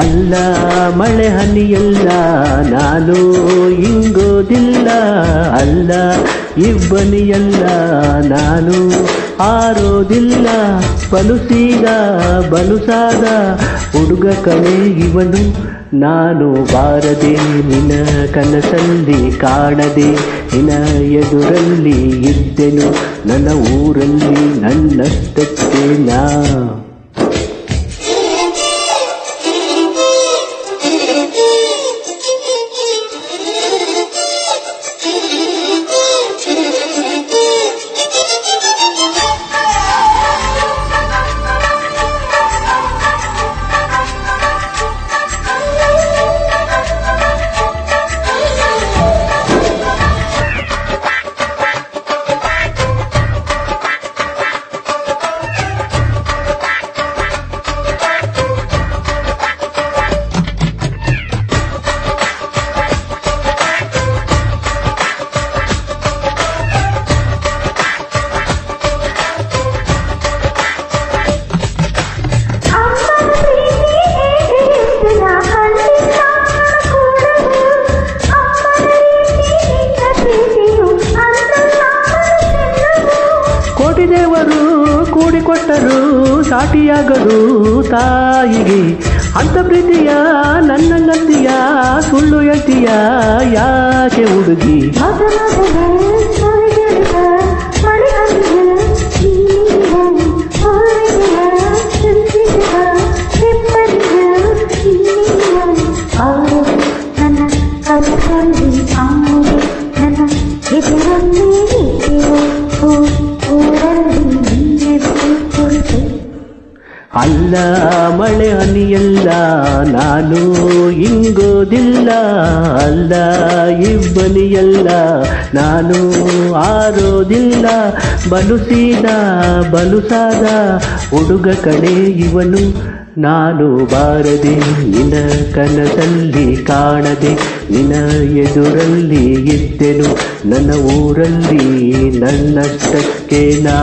ಅಲ್ಲ ಮಳೆ ಹನಿಯಲ್ಲ, ನಾನು ಇಂಗೋದಿಲ್ಲ. ಅಲ್ಲ ಇಬ್ಬನಿಯಲ್ಲ, ನಾನು ಆರೋದಿಲ್ಲ ಬಲುಸೀದ ಬಲುಸಾದ ಹುಡುಗ ಕಣೆ ಇವನು. ನಾನು ಬಾರದೆ ನಿನ ಕನಸಲ್ಲಿ ಕಾಣದೆ ನಿನ ಎದುರಲ್ಲಿ ಇದ್ದೆನು. ನನ್ನ ಊರಲ್ಲಿ ನನ್ನಷ್ಟಕ್ಕೆ ನಾ ಕೂಡಿಕೊಟ್ಟರು ಸಾಟಿಯಾಗದು ತಾಯಿಗೆ. ಅಂತ ಪ್ರೀತಿಯ ನನ್ನ ಗತಿಯ ಸುಳ್ಳು ಎಟ್ಟಿಯ ಯಾಕೆ ಹುಡುಗಿ? ಅಲ್ಲ ಮಳೆ ಹನಿಯಲ್ಲ, ನಾನು ಇಂಗೋದಿಲ್ಲ, ಅಲ್ಲ, ಇಬ್ಬನಿಯಲ್ಲ, ನಾನು ಆರೋದಿಲ್ಲ. ಬಲುಸೀದ ಬಲುಸಾದ ಹುಡುಗ ಕಡೆ ಇವನು, ನಾನು ಬಾರದೆ ನಿನ ಕನಸಲ್ಲಿ ಕಾಣದೆ ನಿನ ಎದುರಲ್ಲಿ ಇದ್ದೆನು, ನನ್ನ ಊರಲ್ಲಿ ನನ್ನಷ್ಟಕ್ಕೆ ನಾ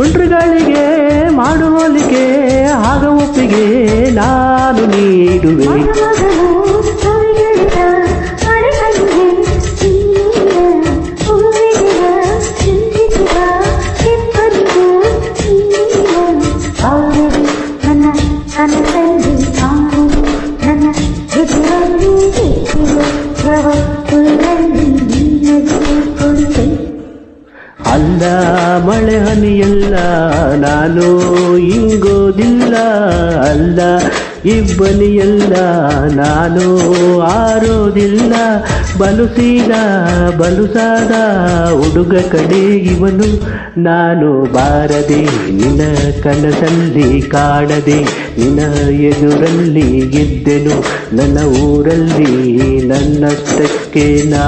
ಸುಂಟ್ರುಗಳಿಗೆ ಮಾಡುವಲಿಕೆ ಆಗ ಒಪ್ಪಿಗೆ ನಾನು ನೀಡುವೆ. ನನ್ನ ಮಳೆ ಹನಿಯಲ್ಲ, ನಾನು ಇಂಗೋದಿಲ್ಲ ಅಲ್ಲ. ಇಬ್ಬನಿಯಲ್ಲ, ನಾನು ಆರೋದಿಲ್ಲ. ಬಲುಸೀದ ಬಲುಸಾದ ಹುಡುಗ ಕಡೆ ಇವನು. ನಾನು ಬಾರದೆ, ನಿನ್ನ ಕನಸಲ್ಲಿ ಕಾಡದೆ ನಿನ್ನ ಎದುರಲ್ಲಿ ಗೆದ್ದೆನು. ನನ್ನ ಊರಲ್ಲಿ ನನ್ನಷ್ಟಕ್ಕೆ ನಾ.